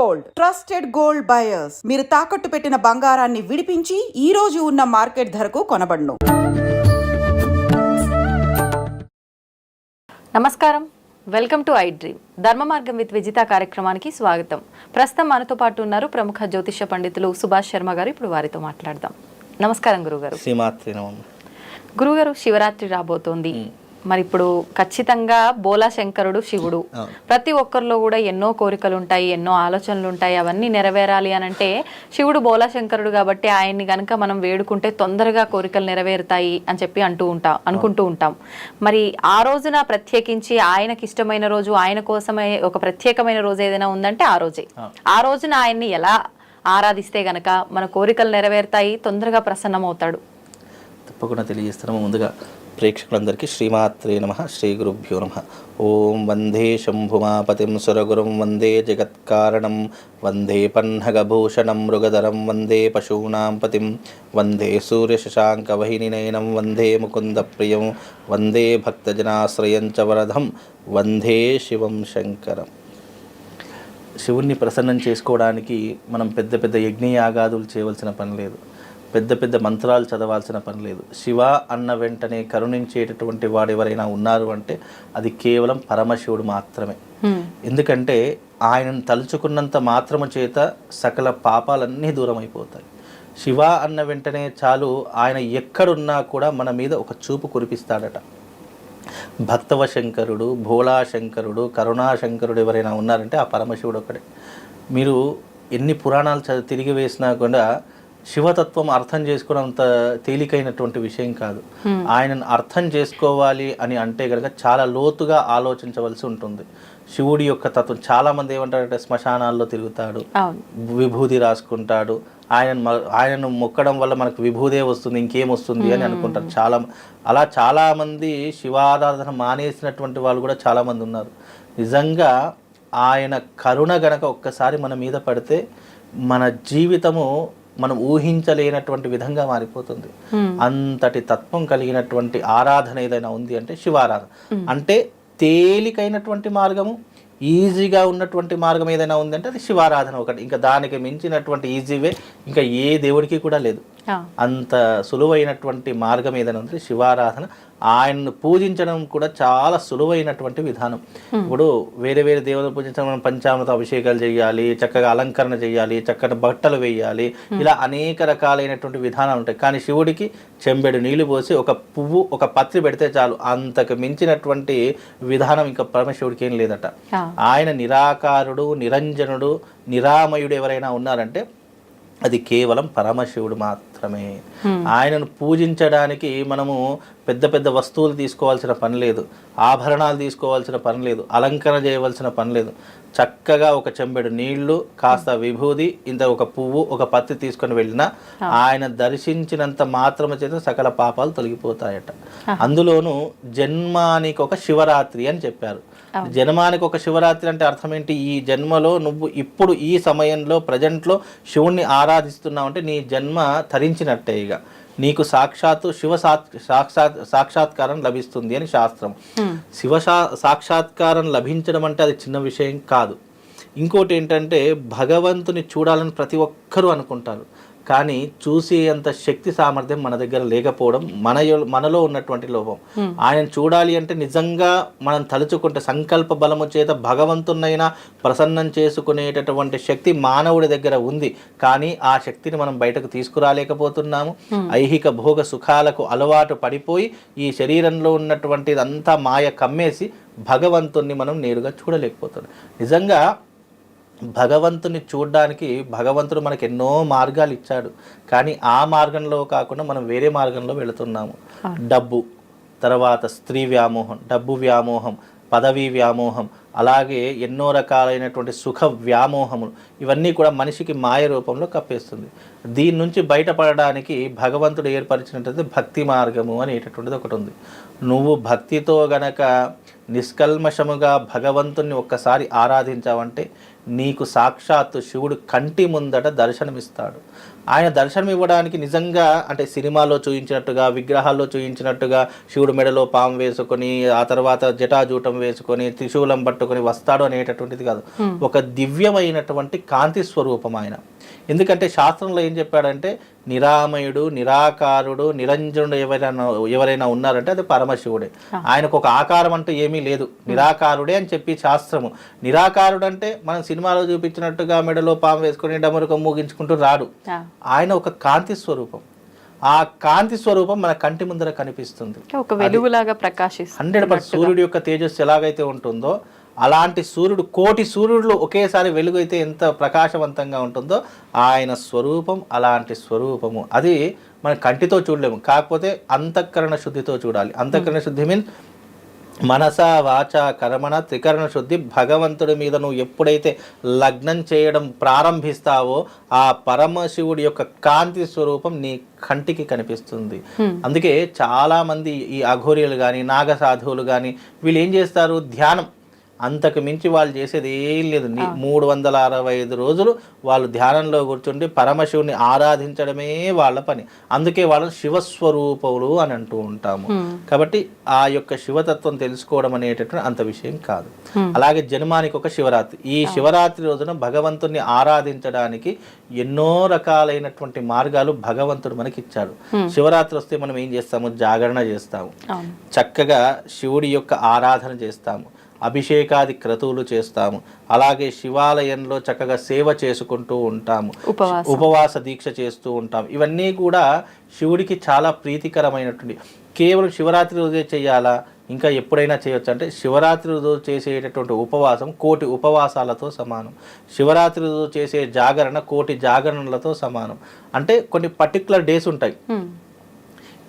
Gold. Trusted gold buyers. మీరు తాకట్టు పెట్టిన బంగారాన్ని విడిపించి ఈ రోజు ఉన్న మార్కెట్ ధరకు కొనబడును. నమస్కారం. Welcome to I dream. ధర్మ మార్గం విత్ విజిత కార్యక్రమానికి స్వాగతం. ప్రస్తుతం మనతో పాటు ఉన్నారు ప్రముఖ జ్యోతిష పండితులు సుభాష్ శర్మ గారు. ఇప్పుడు వారితో మాట్లాడదాం. నమస్కారం గురుగారు. గురుగారు శివరాత్రి రాబోతోంది. మరి ఇప్పుడు ఖచ్చితంగా బోలా శంకరుడు శివుడు. ప్రతి ఒక్కరిలో కూడా ఎన్నో కోరికలు ఉంటాయి ఎన్నో ఆలోచనలు ఉంటాయి అవన్నీ నెరవేరాలి అని అంటే శివుడు బోలా శంకరుడు కాబట్టి ఆయన్ని గనుక మనం వేడుకుంటే తొందరగా కోరికలు నెరవేరుతాయి అని చెప్పి అంటూ ఉంటాం అనుకుంటూ ఉంటాం. మరి ఆ రోజున ప్రత్యేకించి ఆయనకి ఇష్టమైన రోజు ఆయన కోసమే ఒక ప్రత్యేకమైన రోజు ఏదైనా ఉందంటే ఆ రోజే. ఆ. రోజున ఆయన్ని ఎలా ఆరాధిస్తే గనక మన కోరికలు నెరవేరుతాయి తొందరగా ప్రసన్నమవుతాడు. తప్పకుండా తెలియజేస్తున్నాము ముందుగా ప్రేక్షకులందరికీ శ్రీమాత్రే నమ శ్రీ గురుభ్యో నమ. ఓం వందే శంభుమాపతిం సురగురుం వందే జగత్కారణం వందే పన్నగభూషణం మృగధరం వందే పశూనాం పతిం వందే సూర్యశశాంకవహినినయనం వందే ముకుందప్రియం వందే భక్తజనాశ్రయం చ వరధం వందే శివం శంకరం. శివుణ్ణి ప్రసన్నం చేసుకోవడానికి మనం పెద్ద పెద్ద యజ్ఞయాగాదులు చేయవలసిన పని లేదు. పెద్ద పెద్ద మంత్రాలు చదవాల్సిన పని లేదు. శివ అన్న వెంటనే కరుణించేటటువంటి వాడు ఎవరైనా ఉన్నారు అంటే అది కేవలం పరమశివుడు మాత్రమే. ఎందుకంటే ఆయనను తలుచుకున్నంత మాత్రము చేత సకల పాపాలన్నీ దూరం అయిపోతాయి శివ అన్న వెంటనే చాలు ఆయన ఎక్కడున్నా కూడా మన మీద ఒక చూపు కురిపిస్తాడట. భక్తవ శంకరుడు భోళా శంకరుడు కరుణాశంకరుడు ఎవరైనా ఉన్నారంటే ఆ పరమశివుడు ఒకడే మీరు ఎన్ని పురాణాలు చదివి తిరిగి వేసినా కూడా శివతత్వం అర్థం చేసుకోవడంత తేలికైనటువంటి విషయం కాదు. ఆయనను అర్థం చేసుకోవాలి అని అంటే కనుక చాలా లోతుగా ఆలోచించవలసి ఉంటుంది. శివుడి యొక్క తత్వం చాలామంది ఏమంటారంటే శ్మశానాల్లో తిరుగుతాడు విభూది రాసుకుంటాడు. ఆయన ఆయనను మొక్కడం వల్ల మనకు విభూదే వస్తుంది ఇంకేం వస్తుంది అని అనుకుంటారు. చాలా అలా చాలామంది శివారాధన మానేసినటువంటి వాళ్ళు కూడా చాలామంది ఉన్నారు. నిజంగా ఆయన కరుణ గనక ఒక్కసారి మన మీద పడితే మన జీవితము మనం ఊహించలేనటువంటి విధంగా మారిపోతుంది. అంతటి తత్వం కలిగినటువంటి ఆరాధన ఏదైనా ఉంది అంటే శివారాధన. అంటే తేలికైనటువంటి మార్గము ఈజీగా ఉన్నటువంటి మార్గం ఏదైనా ఉందంటే అది శివారాధన ఒకటి. ఇంకా దానికి మించినటువంటి ఈజీ వే ఇంకా ఏ దేవుడికి కూడా లేదు. అంత సులువైనటువంటి మార్గం ఏదైనా ఉంది శివారాధన. ఆయన్ను పూజించడం కూడా చాలా సులువైనటువంటి విధానం. ఇప్పుడు వేరే వేరే దేవుని పూజించడం మనం పంచామృత అభిషేకాలు చేయాలి చక్కగా అలంకరణ చేయాలి చక్కటి బట్టలు వేయాలి. ఇలా అనేక రకాలైనటువంటి విధానాలు ఉంటాయి. కానీ శివుడికి చెంబెడు నీళ్ళు పోసి ఒక పువ్వు ఒక పత్రి పెడితే చాలు. అంతకు మించినటువంటి విధానం ఇంకా పరమశివుడికి ఏం లేదట. ఆయన నిరాకారుడు నిరంజనుడు నిరామయుడు ఎవరైనా ఉన్నారంటే అది కేవలం పరమశివుడు మాత్రమే. ఆయనను పూజించడానికి మనము పెద్ద పెద్ద వస్తువులు తీసుకోవాల్సిన పని లేదు. ఆభరణాలు తీసుకోవాల్సిన పని లేదు. అలంకరణ చేయవలసిన పని లేదు. చక్కగా ఒక చెంబెడు నీళ్ళు కాస్త విభూది ఇంత ఒక పువ్వు ఒక పత్తి తీసుకొని వెళ్ళినా ఆయన దర్శించినంత మాత్రము చేత సకల పాపాలు తొలగిపోతాయట. అందులోనూ జన్మానికి ఒక శివరాత్రి అని చెప్పారు. జన్మానికి ఒక శివరాత్రి అంటే అర్థం ఏంటి? ఈ జన్మలో నువ్వు ఇప్పుడు ఈ సమయంలో ప్రజెంట్లో శివుణ్ణి ఆరాధిస్తున్నావు అంటే నీ జన్మ తరించినట్టే ఇక. నీకు సాక్షాత్తు శివ సాత్- సాక్షాత్ సాక్షాత్కారం లభిస్తుంది అని శాస్త్రం. శివ సాక్షాత్కారం లభించడం అంటే అది చిన్న విషయం కాదు. ఇంకోటి ఏంటంటే భగవంతుని చూడాలని ప్రతి ఒక్కరూ అనుకుంటారు. కానీ చూసేంత శక్తి సామర్థ్యం మన దగ్గర లేకపోవడం మన మనలో ఉన్నటువంటి లోపం. ఆయన చూడాలి అంటే నిజంగా మనం తలుచుకుంటే సంకల్ప బలము చేత భగవంతునైనా ప్రసన్నం చేసుకునేటటువంటి శక్తి మానవుడి దగ్గర ఉంది. కానీ ఆ శక్తిని మనం బయటకు తీసుకురాలేకపోతున్నాము. ఐహిక భోగ సుఖాలకు అలవాటు పడిపోయి ఈ శరీరంలో ఉన్నటువంటిది అంతా మాయ కమ్మేసి భగవంతుణ్ణి మనం నేరుగా చూడలేకపోతున్నాం. నిజంగా భగవంతుని చూడడానికి భగవంతుడు మనకు ఎన్నో మార్గాలు ఇచ్చాడు. కానీ ఆ మార్గంలో కాకుండా మనం వేరే మార్గంలో వెళుతున్నాము. డబ్బు తర్వాత స్త్రీ వ్యామోహం డబ్బు వ్యామోహం పదవీ వ్యామోహం అలాగే ఎన్నో రకాలైనటువంటి సుఖ వ్యామోహములు ఇవన్నీ కూడా మనిషికి మాయ రూపంలో కప్పేస్తుంది. దీని నుంచి బయటపడడానికి భగవంతుడు ఏర్పరిచినటువంటి భక్తి మార్గము అనేటటువంటిది ఒకటి ఉంది. నువ్వు భక్తితో గనక నిష్కల్మషముగా భగవంతుణ్ణి ఒక్కసారి ఆరాధించావంటే నీకు సాక్షాత్తు శివుడు కంటి ముందట దర్శనమిస్తాడు. ఆయన దర్శనం ఇవ్వడానికి నిజంగా అంటే సినిమాలో చూయించినట్టుగా విగ్రహాల్లో చూయించినట్టుగా శివుడు మెడలో పాము వేసుకొని ఆ తర్వాత జటాజూటం వేసుకొని త్రిశూలం పట్టుకొని వస్తాడు అనేటటువంటిది కాదు. ఒక దివ్యమైనటువంటి కాంతి స్వరూపం ఆయన. ఎందుకంటే శాస్త్రంలో ఏం చెప్పాడంటే నిరామయుడు నిరాకారుడు నిరంజనుడు ఎవరైనా ఎవరైనా ఉన్నారంటే అది పరమశివుడే. ఆయనకు ఒక ఆకారం అంటూ ఏమీ లేదు. నిరాకారుడే అని చెప్పి శాస్త్రము. నిరాకారుడు అంటే మనం సినిమాలో చూపించినట్టుగా మెడలో పాము వేసుకొని డమరుకం మూగించుకుంటూ రాడు. ఆయన ఒక కాంతి స్వరూపం. ఆ కాంతి స్వరూపం మన కంటి ముందర కనిపిస్తుంది. ఒక వెలుగులాగా ప్రకాశిస్తుంది హండ్రెడ్ పర్సెంట్ సూర్యుడి యొక్క తేజస్సు ఎలాగైతే ఉంటుందో అలాంటి సూర్యుడు కోటి సూర్యుడు ఒకేసారి వెలుగు అయితే ఎంత ప్రకాశవంతంగా ఉంటుందో ఆయన స్వరూపం అలాంటి స్వరూపము. అది మన కంటితో చూడలేము. కాకపోతే అంతఃకరణ శుద్ధితో చూడాలి. అంతఃకరణ శుద్ధి మీన్స్ మనస వాచ కర్మణ త్రికరణ శుద్ధి భగవంతుడి మీద నువ్వు ఎప్పుడైతే లగ్నం చేయడం ప్రారంభిస్తావో ఆ పరమశివుడి యొక్క కాంతి స్వరూపం నీ కంటికి కనిపిస్తుంది. అందుకే చాలా మంది ఈ అఘోర్యులు కానీ నాగ సాధువులు కానీ వీళ్ళు ఏం చేస్తారు? ధ్యానం. అంతకు మించి వాళ్ళు చేసేది ఏం లేదు. మూడు వందల అరవై ఐదు రోజులు వాళ్ళు ధ్యానంలో కూర్చుండి పరమశివుని ఆరాధించడమే వాళ్ళ పని. అందుకే వాళ్ళని శివస్వరూపములు అని అంటూ ఉంటాము. కాబట్టి ఆ యొక్క శివతత్వం తెలుసుకోవడం అనేటటువంటి అంత విషయం కాదు. అలాగే జన్మానికి ఒక శివరాత్రి. ఈ శివరాత్రి రోజున భగవంతుని ఆరాధించడానికి ఎన్నో రకాలైనటువంటి మార్గాలు భగవంతుడు మనకి ఇచ్చాడు శివరాత్రి వస్తే మనం ఏం చేస్తాము? జాగరణ చేస్తాము. చక్కగా శివుడి యొక్క ఆరాధన చేస్తాము. అభిషేకాది క్రతువులు చేస్తాము. అలాగే శివాలయంలో చక్కగా సేవ చేసుకుంటూ ఉంటాము. ఉపవాసం. దీక్ష చేస్తూ ఉంటాం ఇవన్నీ కూడా శివుడికి చాలా ప్రీతికరమైనటువంటి. కేవలం శివరాత్రి రోజే చేయాలా? ఇంకా ఎప్పుడైనా చేయొచ్చు. అంటే శివరాత్రి రోజు చేసేటటువంటి ఉపవాసం కోటి ఉపవాసాలతో సమానం. శివరాత్రి రోజు చేసే జాగరణ కోటి జాగరణలతో సమానం. అంటే కొన్ని పర్టికులర్ డేస్ ఉంటాయి.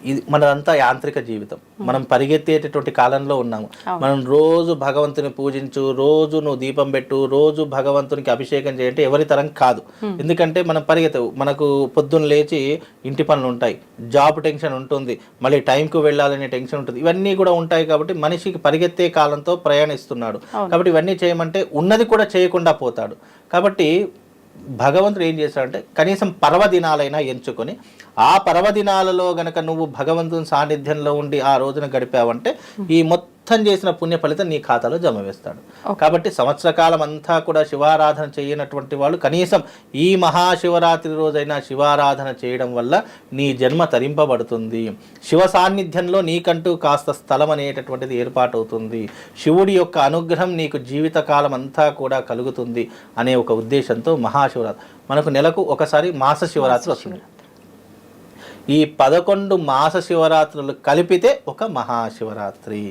ఇది మనదంతా యాంత్రిక జీవితం. మనం పరిగెత్తేటటువంటి కాలంలో ఉన్నాము. మనం రోజు భగవంతుని పూజించు రోజు నువ్వు దీపం పెట్టు రోజు భగవంతునికి అభిషేకం చేయంటే ఎవరి తరం కాదు. ఎందుకంటే మనం పరిగెత్తవు. మనకు పొద్దున్న లేచి ఇంటి పనులు ఉంటాయి. జాబ్ టెన్షన్ ఉంటుంది. మళ్ళీ టైంకు వెళ్ళాలనే టెన్షన్ ఉంటుంది. ఇవన్నీ కూడా ఉంటాయి కాబట్టి మనిషికి పరిగెత్తే కాలంతో ప్రయాణిస్తున్నాడు. కాబట్టి ఇవన్నీ చేయమంటే ఉన్నది కూడా చేయకుండా పోతాడు. కాబట్టి భగవంతుడు ఏం చేశాడంటే కనీసం పర్వదినాలైనా ఎంచుకొని ఆ పర్వదినాలలో గనక నువ్వు భగవంతుని సాన్నిధ్యంలో ఉండి ఆ రోజున గడిపావంటే ఈ మొత్తం చేసిన పుణ్య ఫలితం నీ ఖాతాలో జమ వేస్తాడు. కాబట్టి సంవత్సర కాలం అంతా కూడా శివారాధన చేయనటువంటి వాళ్ళు కనీసం ఈ మహాశివరాత్రి రోజైనా శివారాధన చేయడం వల్ల నీ జన్మ తరింపబడుతుంది. శివ సాన్నిధ్యంలో నీకంటూ కాస్త స్థలం అనేటటువంటిది ఏర్పాటవుతుంది. శివుడి యొక్క అనుగ్రహం నీకు జీవితకాలం అంతా కూడా కలుగుతుంది అనే ఒక ఉద్దేశంతో మహాశివరాత్రి. మనకు నెలకు ఒకసారి మాస శివరాత్రి వస్తుంది. ఈ పదకొండు మాస శివరాత్రులు కలిపితే ఒక మహాశివరాత్రి.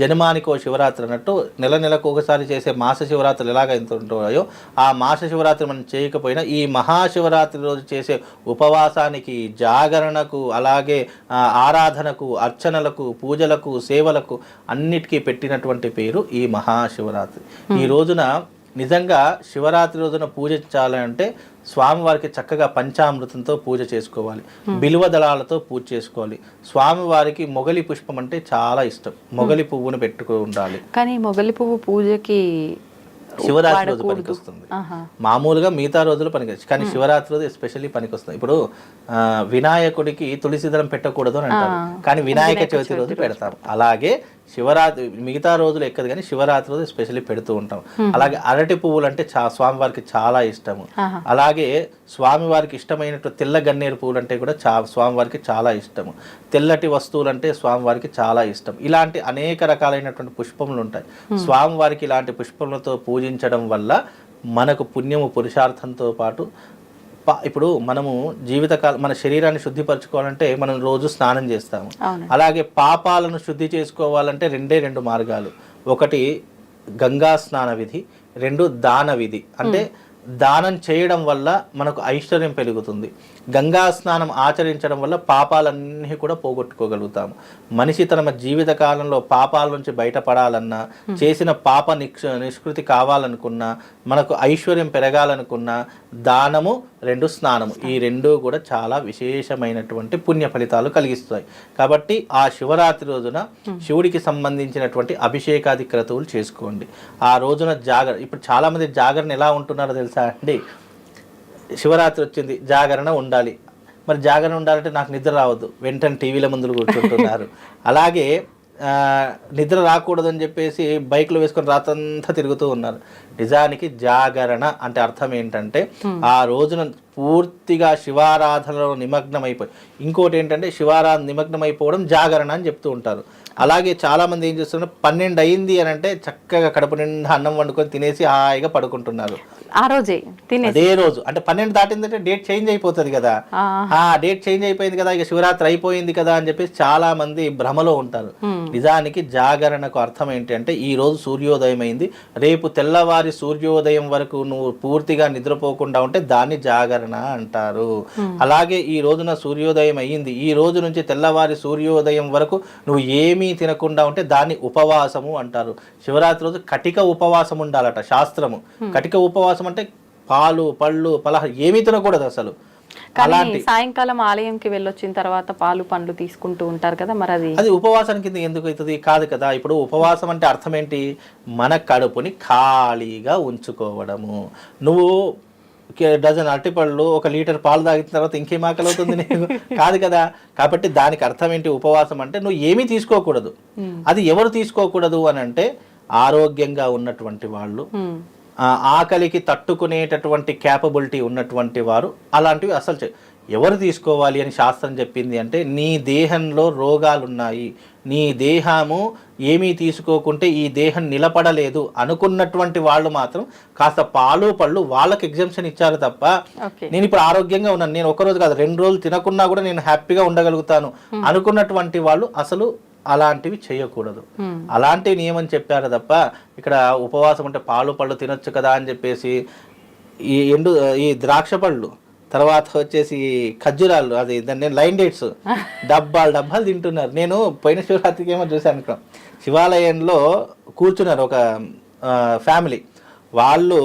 జన్మానికో శివరాత్రి అన్నట్టు నెల నెలకు ఒకసారి చేసే మాస శివరాత్రులు ఎలాగ ఎంత ఉంటాయో ఆ మాస శివరాత్రి మనం చేయకపోయినా ఈ మహాశివరాత్రి రోజు చేసే ఉపవాసానికి జాగరణకు అలాగే ఆరాధనకు అర్చనలకు పూజలకు సేవలకు అన్నిటికీ పెట్టినటువంటి పేరు ఈ మహాశివరాత్రి. ఈ రోజున నిజంగా శివరాత్రి రోజున పూజించాలంటే స్వామివారికి చక్కగా పంచామృతంతో పూజ చేసుకోవాలి. బిల్వ దళాలతో పూజ చేసుకోవాలి. స్వామివారికి మొగలి పుష్పం అంటే చాలా ఇష్టం. మొగలి పువ్వును పెట్టుకో ఉండాలి. కానీ మొగలి పువ్వు పూజకి శివరాత్రి రోజు. పనికొస్తుంది. మామూలుగా మిగతా రోజులు పనికి కానీ శివరాత్రి రోజు ఎస్పెషల్లీ పనికొస్తుంది. ఇప్పుడు వినాయకుడికి తులసి దళం పెట్టకూడదు అని అంటారు. కానీ వినాయక చవితి రోజు పెడతాం అలాగే శివరాత్రి మిగతా రోజులు ఎక్కదు కానీ శివరాత్రి రోజు ఎస్పెషల్లీ పెడుతూ ఉంటాం. అలాగే అరటి పువ్వులు అంటే చా స్వామివారికి చాలా ఇష్టము. అలాగే స్వామివారికి ఇష్టమైనట్టు తెల్ల గన్నేరు పువ్వులు అంటే కూడా చా స్వామివారికి చాలా ఇష్టము. తెల్లటి వస్తువులు అంటే స్వామివారికి చాలా ఇష్టం. ఇలాంటి అనేక రకాలైనటువంటి పుష్పములు ఉంటాయి. స్వామివారికి ఇలాంటి పుష్పములతో పూజించడం వల్ల మనకు పుణ్యము పురుషార్థంతో పాటు ఇప్పుడు మనము జీవితకాలం మన శరీరాన్ని శుద్ధిపరచుకోవాలంటే మనం రోజు స్నానం చేస్తాము. అలాగే పాపాలను శుద్ధి చేసుకోవాలంటే రెండే రెండు మార్గాలు. ఒకటి గంగా స్నాన విధి రెండు దాన విధి. అంటే దానం చేయడం వల్ల మనకు ఐశ్వర్యం పెరుగుతుంది. గంగా స్నానం ఆచరించడం వల్ల పాపాలన్నీ కూడా పోగొట్టుకోగలుగుతాము. మనిషి తన జీవిత కాలంలో పాపాల నుంచి బయటపడాలన్నా చేసిన పాప నిక్ష నిష్కృతి కావాలనుకున్నా మనకు ఐశ్వర్యం పెరగాలనుకున్నా దానము రెండు స్నానము. ఈ రెండు కూడా చాలా విశేషమైనటువంటి పుణ్య ఫలితాలు కలిగిస్తాయి. కాబట్టి ఆ శివరాత్రి రోజున శివుడికి సంబంధించినటువంటి అభిషేకాది క్రతువులు చేసుకోండి. ఆ రోజున జాగరణ ఇప్పుడు చాలా మంది జాగరణ ఎలా ఉంటున్నారో తెలుసా? అండి? శివరాత్రి వచ్చింది జాగరణ ఉండాలి. మరి జాగరణ ఉండాలంటే నాకు నిద్ర రావద్దు. వెంటనే టీవీల ముందు కూర్చుంటున్నారు. అలాగే నిద్ర రాకూడదని చెప్పేసి బైక్లు వేసుకొని రాత్రంతా తిరుగుతూ ఉన్నారు. నిజానికి జాగరణ అంటే అర్థం ఏంటంటే ఆ రోజున పూర్తిగా శివారాధనలో నిమగ్నమైపోయి ఇంకోటి ఏంటంటే శివారాధన నిమగ్నమైపోవడం జాగరణ అని చెప్తూ ఉంటారు. అలాగే చాలా మంది ఏం చేస్తున్నారు? పన్నెండు అయింది అని అంటే చక్కగా కడుపు నిండా అన్నం వండుకొని తినేసి హాయిగా పడుకుంటున్నారు. ఆ రోజే అదే రోజు. అంటే పన్నెండు దాటిందంటే డేట్ చేంజ్ అయిపోతుంది కదా. ఆ. ఆ డేట్ చేంజ్ అయిపోయింది కదా ఇక శివరాత్రి అయిపోయింది కదా అని చెప్పేసి చాలా మంది భ్రమలో ఉంటారు. నిజానికి జాగరణకు అర్థం ఏంటి అంటే ఈ రోజు సూర్యోదయం అయింది. రేపు తెల్లవారి సూర్యోదయం వరకు నువ్వు పూర్తిగా నిద్రపోకుండా ఉంటే దాన్ని జాగరణ అంటారు. అలాగే ఈ రోజున సూర్యోదయం అయ్యింది. ఈ రోజు నుంచి తెల్లవారి సూర్యోదయం వరకు నువ్వు ఏమీ తినకుండా ఉంటే దాన్ని ఉపవాసము అంటారు. శివరాత్రి రోజు కటిక ఉపవాసం ఉండాలట శాస్త్రము. కటిక ఉపవాసం అంటే పాలు పళ్ళు పలహారం ఏమీ తినకూడదు అసలు. కానీ సాయంకాలం ఆలయంకి వెళ్ళొచ్చిన తర్వాత పాలు పండ్లు తీసుకుంటూ ఉంటారు కదా మరి అది? అది ఉపవాసం కింద ఎందుకు అవుతుంది? కాదు కదా ఇప్పుడు ఉపవాసం అంటే అర్థం ఏంటి? మన కడుపుని ఖాళీగా ఉంచుకోవడము. నువ్వు డజన్ అరటిపళ్ళు ఒక లీటర్ పాలు తాగిన తర్వాత ఇంకేం ఆకలి అవుతుంది నీకు? కాదు కదా. కాబట్టి దానికి అర్థం ఏంటి ఉపవాసం అంటే నువ్వు ఏమీ తీసుకోకూడదు. అది ఎవరు తీసుకోకూడదు అని అంటే ఆరోగ్యంగా ఉన్నటువంటి వాళ్ళు. ఆ, ఆకలికి తట్టుకునేటటువంటి క్యాపబిలిటీ ఉన్నటువంటి వారు అలాంటివి అసలు ఎవరు తీసుకోవాలి అని శాస్త్రం చెప్పింది అంటే నీ దేహంలో రోగాలు ఉన్నాయి నీ దేహము ఏమీ తీసుకోకుంటే ఈ దేహం నిలబడలేదు అనుకున్నటువంటి వాళ్ళు మాత్రం కాస్త పాలు పళ్ళు వాళ్ళకి ఎగ్జామ్షన్ ఇచ్చారు తప్ప నేను ఇప్పుడు ఆరోగ్యంగా ఉన్నాను. నేను ఒక రోజు కాదు రెండు రోజులు తినకున్నా కూడా నేను హ్యాపీగా ఉండగలుగుతాను. అనుకున్నటువంటి వాళ్ళు అసలు అలాంటివి చేయకూడదు. అలాంటి నియమం చెప్పారు తప్ప ఇక్కడ ఉపవాసం అంటే పాలు పళ్ళు తినొచ్చు కదా అని చెప్పేసి ఈ ఎండు ఈ ద్రాక్ష పళ్ళు తర్వాత వచ్చేసి ఖర్జూరాలు అది దాన్ని లైన్ డేట్స్. డబ్బాలు డబ్బాలు తింటున్నారు. నేను పోయిన శివరాత్రికి ఏమో చూశాను ఇక్కడ. శివాలయంలో కూర్చున్నారు ఒక ఫ్యామిలీ. వాళ్ళు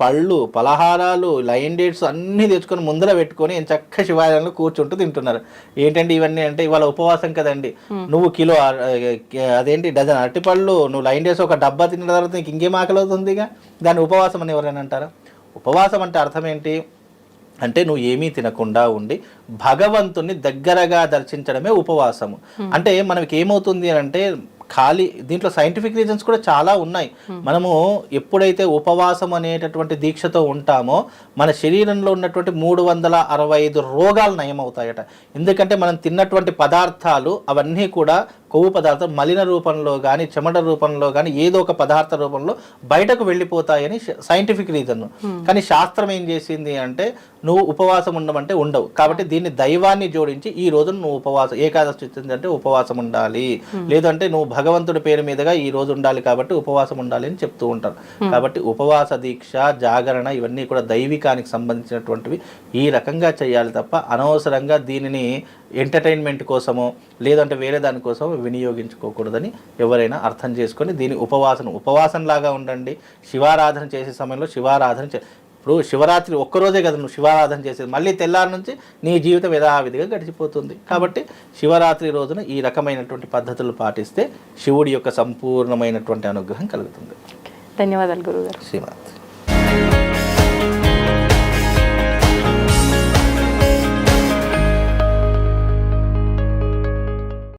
పళ్ళు పలహారాలు లైన్ డేట్స్ అన్నీ తెచ్చుకొని ముందర పెట్టుకొని చక్క శివాలయంలో కూర్చుంటూ తింటున్నారు. ఏంటంటే ఇవన్నీ అంటే ఇవాళ ఉపవాసం కదండి. నువ్వు కిలో అదేంటి డజన్ అరటిపళ్ళు నువ్వు లైన్ డేట్స్ ఒక డబ్బా తిన్న తర్వాత నీకు ఇంకేం ఆకలి అవుతుందిగా దాన్ని ఉపవాసం అని ఎవరైనా అంటారా? ఉపవాసం అంటే అర్థం ఏంటి? అంటే నువ్వు ఏమీ తినకుండా ఉండి భగవంతుని దగ్గరగా దర్శించడమే ఉపవాసము. అంటే మనకి ఏమవుతుంది అని అంటే ఖాళీ దీంట్లో సైంటిఫిక్ రీజన్స్ కూడా చాలా ఉన్నాయి. మనము ఎప్పుడైతే ఉపవాసం అనేటటువంటి దీక్షతో ఉంటామో మన శరీరంలో ఉన్నటువంటి మూడు వందల అరవై ఐదు రోగాలు నయమవుతాయట. ఎందుకంటే మనం తిన్నటువంటి పదార్థాలు అవన్నీ కూడా కొవ్వు పదార్థం మలిన రూపంలో కానీ చెమట రూపంలో కానీ ఏదో ఒక పదార్థ రూపంలో బయటకు వెళ్ళిపోతాయని సైంటిఫిక్ రీజన్ కానీ శాస్త్రం ఏం చేసింది అంటే నువ్వు ఉపవాసం ఉండమంటే ఉండవు. కాబట్టి దీన్ని దైవాన్ని జోడించి ఈ రోజు నువ్వు ఉపవాసం ఏకాదశి వచ్చింది అంటే ఉపవాసం ఉండాలి. లేదంటే నువ్వు భగవంతుడి పేరు మీదుగా ఈ రోజు ఉండాలి కాబట్టి ఉపవాసం ఉండాలి అని చెప్తూ ఉంటారు. కాబట్టి ఉపవాస దీక్ష జాగరణ ఇవన్నీ కూడా దైవికానికి సంబంధించినటువంటివి ఈ రకంగా చేయాలి తప్ప అనవసరంగా దీనిని ఎంటర్టైన్మెంట్ కోసమో లేదంటే వేరే దానికోసమో వినియోగించుకోకూడదని ఎవరైనా అర్థం చేసుకొని దీని ఉపవాసన ఉపవాసంలాగా ఉండండి. శివారాధన చేసే సమయంలో శివారాధన చే ఇప్పుడు శివరాత్రి ఒక్కరోజే కదా నువ్వు శివారాధన చేసేది. మళ్ళీ తెల్లారి నుంచి నీ జీవితం యథావిధిగా గడిచిపోతుంది. కాబట్టి శివరాత్రి రోజున ఈ రకమైనటువంటి పద్ధతులు పాటిస్తే శివుడి యొక్క సంపూర్ణమైనటువంటి అనుగ్రహం కలుగుతుంది. ధన్యవాదాలు గురుగారు శ్రీమాత్.